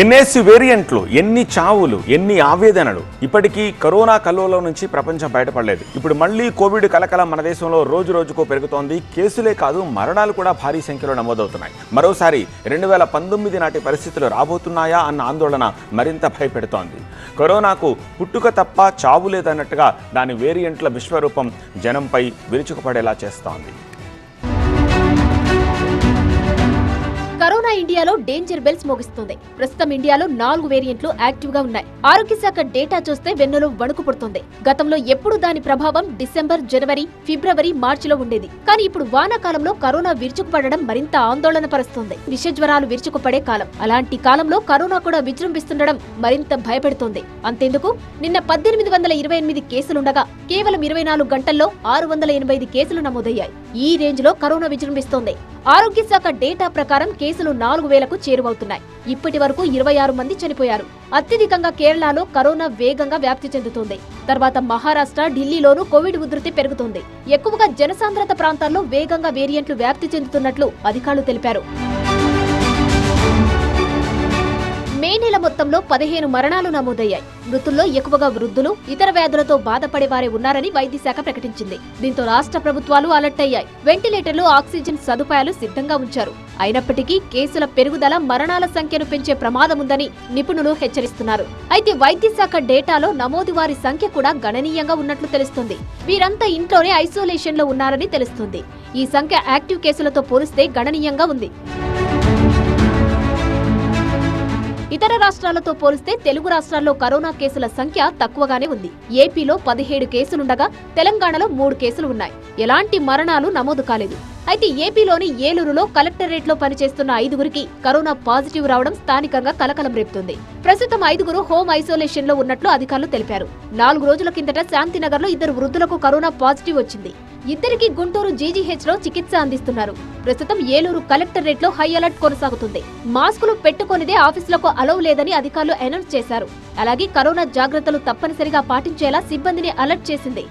ఎన్నేసి వేరియంట్లు ఎన్ని చావులు ఎన్ని ఆవేదనలు. ఇప్పటికీ కరోనా కల్లోలం నుంచి ప్రపంచం బయటపడలేదు. ఇప్పుడు మళ్ళీ కోవిడ్ కలకలం మన దేశంలో రోజు రోజుకు పెరుగుతోంది. కేసులే కాదు మరణాలు కూడా భారీ సంఖ్యలో నమోదవుతున్నాయి. మరోసారి రెండు వేల పంతొమ్మిది నాటి పరిస్థితులు రాబోతున్నాయా అన్న ఆందోళన మరింత భయపెడుతోంది. కరోనాకు పుట్టుక తప్ప చావు లేదన్నట్టుగా దాని వేరియంట్ల విశ్వరూపం జనంపై విరుచుకుపడేలా చేస్తోంది. ఇండియాలో డేంజర్ బెల్స్ మోగిస్తుంది. ప్రస్తుతం ఇండియాలో నాలుగు వేరియంట్లు యాక్టివ్గా ఉన్నాయి. ఆరోగ్య శాఖ డేటా చూస్తే వెన్నులో వణుకు పుడుతుంది. గతంలో ఎప్పుడు దాని ప్రభావం డిసెంబర్ జనవరి ఫిబ్రవరి మార్చిలో ఉండేది. కానీ ఇప్పుడు వానాకాలంలో కరోనా విరుచుకుపడడం మరింత ఆందోళన పరుస్తుంది విషజ్వరాలు విరుచుకుపడే కాలం. అలాంటి కాలంలో కరోనా కూడా విజృంభిస్తుండడం మరింత భయపెడుతోంది. అంతేందుకు? నిన్న పద్దెనిమిది వందల ఇరవై ఎనిమిది కేసులుండగా కేవలం ఇరవై నాలుగు గంటల్లో ఆరు వందల ఎనభై ఐదు కేసులు నమోదయ్యాయి. ఈ రేంజ్లో కరోనా విజృంభిస్తోంది. ఆరోగ్య శాఖ డేటా ప్రకారం కేసులు నాలుగు వేలకు చేరువవుతున్నాయి. ఇప్పటి వరకు ఇరవై ఆరు మంది చనిపోయారు. అత్యధికంగా కేరళలో కరోనా వేగంగా వ్యాప్తి చెందుతోంది. తర్వాత మహారాష్ట్ర ఢిల్లీలోనూ కోవిడ్ ఉధృతి పెరుగుతోంది. ఎక్కువగా జనసాంద్రత ప్రాంతాల్లో వేగంగా వేరియంట్లు వ్యాప్తి చెందుతున్నట్లు అధికారులు తెలిపారు. మే మొత్తంలో పదిహేను మరణాలు నమోదయ్యాయి. మృతుల్లో ఎక్కువగా వృద్ధులు ఇతర వ్యాధులతో బాధపడే వారే ఉన్నారని వైద్య శాఖ ప్రకటించింది. దీంతో రాష్ట్ర ప్రభుత్వాలు అలర్ట్ అయ్యాయి. వెంటిలేటర్లు ఆక్సిజన్ సదుపాయాలు సిద్ధంగా ఉంచారు. అయినప్పటికీ కేసుల పెరుగుదల మరణాల సంఖ్యను పెంచే ప్రమాదముందని నిపుణులు హెచ్చరిస్తున్నారు. అయితే వైద్య శాఖ డేటాలో నమోదు వారి సంఖ్య కూడా గణనీయంగా ఉన్నట్లు తెలుస్తుంది. వీరంతా ఇంట్లోనే ఐసోలేషన్లో ఉన్నారని తెలుస్తుంది. ఈ సంఖ్య యాక్టివ్ కేసులతో పోలిస్తే గణనీయంగా ఉంది. ఇతర రాష్ట్రాలతో పోలిస్తే తెలుగు రాష్ట్రాల్లో కరోనా కేసుల సంఖ్య తక్కువగానే ఉంది. ఏపీలో పదిహేడు కేసులుండగా తెలంగాణలో మూడు కేసులు ఉన్నాయి ఎలాంటి మరణాలు నమోదు కాలేదు. అయితే ఏపీలోని ఏలూరులో కలెక్టరేట్లో పనిచేస్తున్న ఐదుగురికి కరోనా పాజిటివ్ రావడం స్థానికంగా కలకలం రేపుతుంది. ప్రస్తుతం ఐదుగురు హోమ్ ఐసోలేషన్లో ఉన్నట్లు అధికారులు తెలిపారు. నాలుగు రోజుల కిందట శాంతినగర్లో ఇద్దరు వృద్ధులకు కరోనా పాజిటివ్ వచ్చింది. ఇద్దరికి గుంటూరు జీజీహెచ్లో చికిత్స అందిస్తున్నారు. ప్రస్తుతం ఏలూరు కలెక్టరేట్లో హై అలర్ట్ కొనసాగుతుంది. మాస్కులు పెట్టుకొనిదే ఆఫీసులకు అలౌ లేదని అధికారులు అనౌన్స్ చేశారు. అలాగే కరోనా జాగ్రత్తలు తప్పనిసరిగా పాటించేలా సిబ్బందిని అలర్ట్ చేసింది.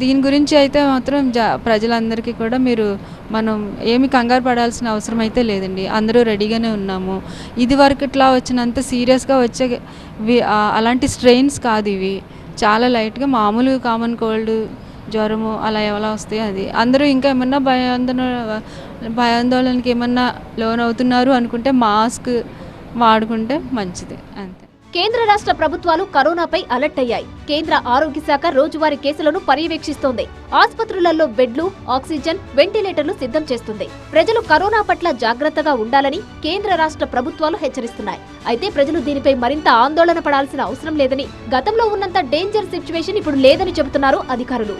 దీని గురించి అయితే మాత్రం జా ప్రజలందరికీ కూడా మీరు మనం ఏమి కంగారు పడాల్సిన అవసరం అయితే లేదండి. అందరూ రెడీగానే ఉన్నాము. ఇది వరకు ఇట్లా వచ్చినంత సీరియస్గా వచ్చే అలాంటి స్ట్రెయిన్స్ కాదు ఇవి. చాలా లైట్గా మామూలు కామన్ కోల్డ్ జ్వరము అలా ఎలా వస్తాయి అది. అందరూ ఇంకా ఏమన్నా భయాందోళన భయాందోళనకి ఏమన్నా లోన్ అవుతున్నారు అనుకుంటే మాస్క్ వాడుకుంటే మంచిది. అంతే. కేంద్ర రాష్ట్ర ప్రభుత్వాలు కరోనాపై అలర్ట్ అయ్యాయి. కేంద్ర ఆరోగ్య శాఖ రోజువారీ కేసులను పర్యవేక్షిస్తోంది. ఆసుపత్రులలో బెడ్లు ఆక్సిజన్ వెంటిలేటర్లు సిద్ధం చేస్తుంది. ప్రజలు కరోనా పట్ల జాగ్రత్తగా ఉండాలని కేంద్ర రాష్ట్ర ప్రభుత్వాలు హెచ్చరిస్తున్నాయి. అయితే ప్రజలు దీనిపై మరింత ఆందోళన పడాల్సిన అవసరం లేదని గతంలో ఉన్నంత డేంజర్ సిచ్యువేషన్ ఇప్పుడు లేదని చెబుతున్నారు అధికారులు.